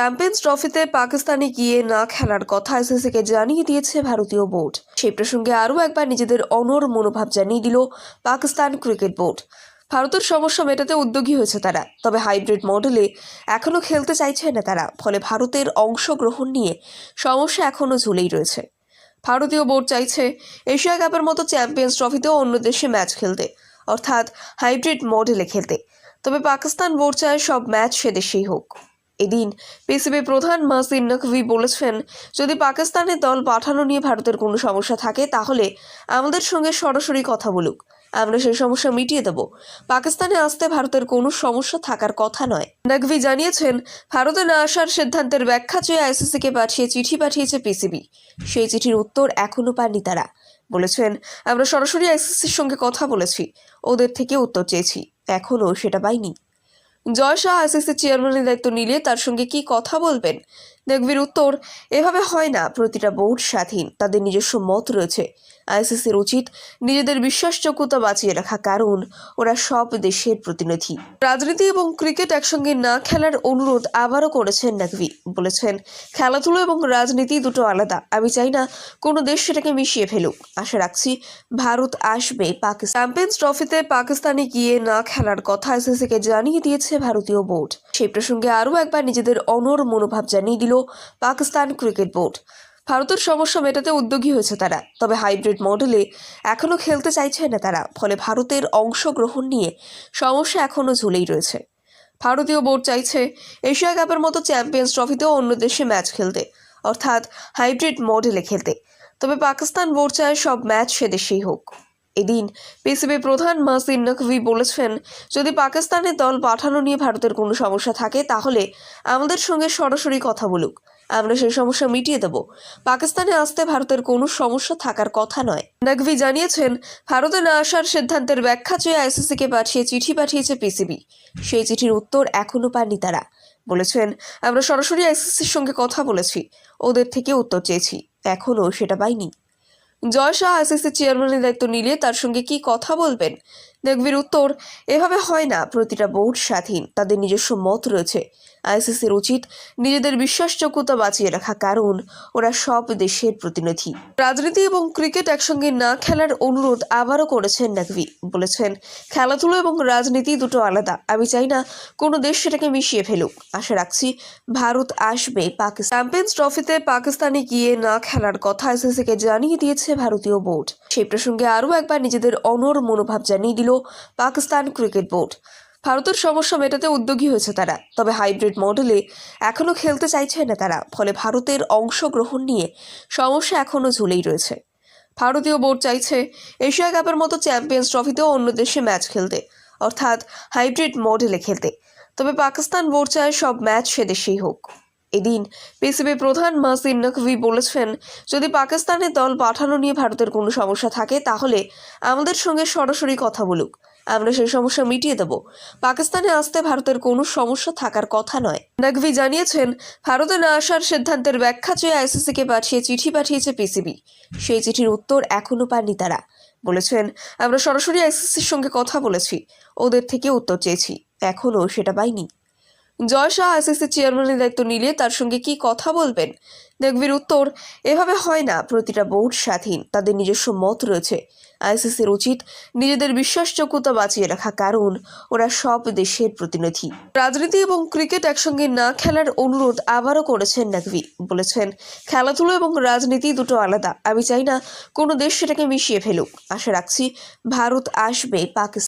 Champions ট্রফিতে পাকিস্তানে গিয়ে না খেলার কথা আইসিসিকে জানিয়ে দিয়েছে ভারতীয় বোর্ড। সেই প্রসঙ্গে আরও একবার নিজেদের অনর মনোভাব জানিয়ে দিল পাকিস্তান ক্রিকেট বোর্ড। ভারতের সমস্যা মেটাতে উদ্যোগী হয়েছে তারা, তবে হাইব্রিড মডেলে এখনও খেলতে চাইছে না তারা ফলে ভারতের অংশগ্রহণ নিয়ে সমস্যা এখনও ঝুলেই রয়েছে। ভারতীয় বোর্ড চাইছে এশিয়া কাপের মতো চ্যাম্পিয়ন্স ট্রফিতেও অন্য দেশে ম্যাচ খেলতে, অর্থাৎ হাইব্রিড মডেলে খেলতে। তবে পাকিস্তান বোর্ড চায় সব ম্যাচ সে দেশেই হোক। এদিন পিসিবি প্রধান মাসিন নকভি বলেছেন, যদি পাকিস্তানের দল পাঠানো নিয়ে ভারতের কোনো সমস্যা থাকে, তাহলে আমাদের সঙ্গে সরাসরি কথা বলুক। আমরা সেই সমস্যা মিটিয়ে দেব। পাকিস্তানে আসতে ভারতের কোনো সমস্যা থাকার কথা নয়। নকভি জানিয়েছেন, ভারতে না আসার সিদ্ধান্তের ব্যাখ্যা চেয়ে আইসিসিকে পাঠিয়ে চিঠি পাঠিয়েছে পিসিবি সেই চিঠির উত্তর এখনও পাননি তারা। বলেছেন, আমরা সরাসরি আইসিসির সঙ্গে কথা বলেছি। ওদের থেকে উত্তর চেয়েছি। এখনও সেটা পাইনি। জয় শাহ আইসিসি চেয়ারম্যানের দায়িত্ব নিলে তার সঙ্গে কি কথা বলবেন? দেখবির উত্তর, এভাবে হয় না, প্রতিটা বোর্ড স্বাধীন, তাদের নিজস্ব মত রয়েছে। আইসিসির উচিত নিজেদের বিশ্বাসযোগ্যতা বাঁচিয়ে রাখা, কারণ ওরা সব দেশের প্রতিনিধি। রাজনীতি এবং ক্রিকেট একসঙ্গে না খেলার অনুরোধ আবারও করেছেন নকভি বলেছেন, খেলাধুলো এবং রাজনীতি দুটো আলাদা, আমি চাই না কোনো দেশ সেটাকে মিশিয়ে ফেলুক। আশা রাখছি ভারত আসবে পাকিস্তান। চ্যাম্পিয়ন্স ট্রফিতে পাকিস্তানে গিয়ে না খেলার কথা আইসিসিকে জানিয়ে দিয়েছে ভারতীয় বোর্ড সেই প্রসঙ্গে আরও একবার নিজেদের অনর মনোভাব জানিয়ে দিল পাকিস্তান ক্রিকেট বোর্ড ভারতের সমস্যা মেটাতে উদ্যোগী হয়েছে তারা, তবে হাইব্রিড মডেলে এখনও খেলতে চাইছে না তারা, ফলে ভারতের অংশগ্রহণ নিয়ে সমস্যা এখনও ঝুলেই রয়েছে। ভারতীয় বোর্ড চাইছে এশিয়া কাপের মতো চ্যাম্পিয়ন্স ট্রফিতেও অন্য দেশে ম্যাচ খেলতে, অর্থাৎ হাইব্রিড মডেলে খেলতে। তবে পাকিস্তান বোর্ড চায় সব ম্যাচ সে দেশেই হোক। এদিন পিসিবি প্রধান মাসিন নকভি বলেছেন, যদি পাকিস্তানের দল পাঠানো নিয়ে ভারতের কোনো সমস্যা থাকে, তাহলে আমাদের সঙ্গে সরাসরি কথা বলুক। আমরা সেই সমস্যা মিটিয়ে দেব। পাকিস্তানে আসতে ভারতের কোনো সমস্যা থাকার কথা নয়। নকভি জানিয়েছেন, ভারতে না আসার সিদ্ধান্তের ব্যাখ্যা চেয়ে আইসিসিকে পাঠিয়ে চিঠি পাঠিয়েছে পিসিবি। সেই চিঠির উত্তর এখনও পাননি তারা। বলেছেন, আমরা সরাসরি আইসিসির সঙ্গে কথা বলেছি। ওদের থেকে উত্তর চেয়েছি। এখনও সেটা পাইনি। জয় শাহ আইসিসি চেয়ারম্যানের দায়িত্ব নিলে তার সঙ্গে কি কথা বলবেন? নকভির উত্তর এভাবে হয় না, প্রতিটা বোর্ড স্বাধীন, তাদের নিজস্ব মত রয়েছে। আইসিসির উচিত নিজেদের বিশ্বাসযোগ্যতা বাঁচিয়ে রাখা, কারণ ওরা সব দেশের প্রতিনিধি। রাজনীতি এবং ক্রিকেট একসঙ্গে না খেলার অনুরোধ আবারও করেছেন নকভি। বলেছেন, খেলাধুলো এবং রাজনীতি দুটো আলাদা, আমি চাই না কোনো দেশ সেটাকে মিশিয়ে ফেলুক। আশা রাখছি ভারত আসবে পাকিস্তান চ্যাম্পিয়ন্স ট্রফিতে পাকিস্তানে গিয়ে না খেলার কথা আইসিসিকে জানিয়ে দিয়েছে ভারতীয় বোর্ড। সেই প্রসঙ্গে আরও একবার নিজেদের অনর মনোভাব জানিয়ে দিল পাকিস্তান ক্রিকেট বোর্ড। ভারতের সমস্যা মেটাতে উদ্যোগী হয়েছে তারা, তবে হাইব্রিড মডেলে এখনও খেলতে চাইছে না তারা, ফলে ভারতের অংশগ্রহণ নিয়ে সমস্যা এখনও ঝুলেই রয়েছে। ভারতীয় বোর্ড চাইছে এশিয়া কাপের মতো চ্যাম্পিয়ন্স ট্রফিতেও অন্য দেশে ম্যাচ খেলতে, অর্থাৎ হাইব্রিড মডেলে খেলতে। তবে পাকিস্তান বোর্ড চায় সব ম্যাচ সে দেশেই হোক। এদিন পিসিবি প্রধান মাসিন নকভি বলেছেন, যদি পাকিস্তানের দল পাঠানো নিয়ে ভারতের কোনো সমস্যা থাকে, তাহলে আমাদের সঙ্গে সরাসরি কথা বলুক। আমরা সেই সমস্যা মিটিয়ে দেব। পাকিস্তানে আসতে ভারতের কোনো সমস্যা থাকার কথা নয়। নকভি জানিয়েছেন, ভারতে না আসার সিদ্ধান্তের ব্যাখ্যা চেয়ে আইসিসিকে পাঠিয়ে চিঠি পাঠিয়েছে পিসিবি। সেই চিঠির উত্তর এখনও পাননি তারা। বলেছেন, আমরা সরাসরি আইসিসির সঙ্গে কথা বলেছি। ওদের থেকে উত্তর চেয়েছি। এখনও সেটা পাইনি। জয় শাহ আইসিসি চেয়ারম্যানের দায়িত্ব নিলে তার সঙ্গে কি কথা বলবেন? নকভির উত্তর, এভাবে হয় না, প্রতিটা বোর্ড স্বাধীন, তাদের নিজস্ব মত রয়েছে। আইসিসির উচিত নিজেদের বিশ্বাসযোগ্যতা বাঁচিয়ে রাখা, কারণ ওরা সব দেশের প্রতিনিধি। রাজনীতি এবং ক্রিকেট একসঙ্গে না খেলার অনুরোধ আবারও করেছেন নকভি বলেছেন, খেলাধুলো এবং রাজনীতি দুটো আলাদা। আমি চাই না কোনো দেশ সেটাকে মিশিয়ে ফেলুক। আশা রাখছি, ভারত আসবে পাকিস্তান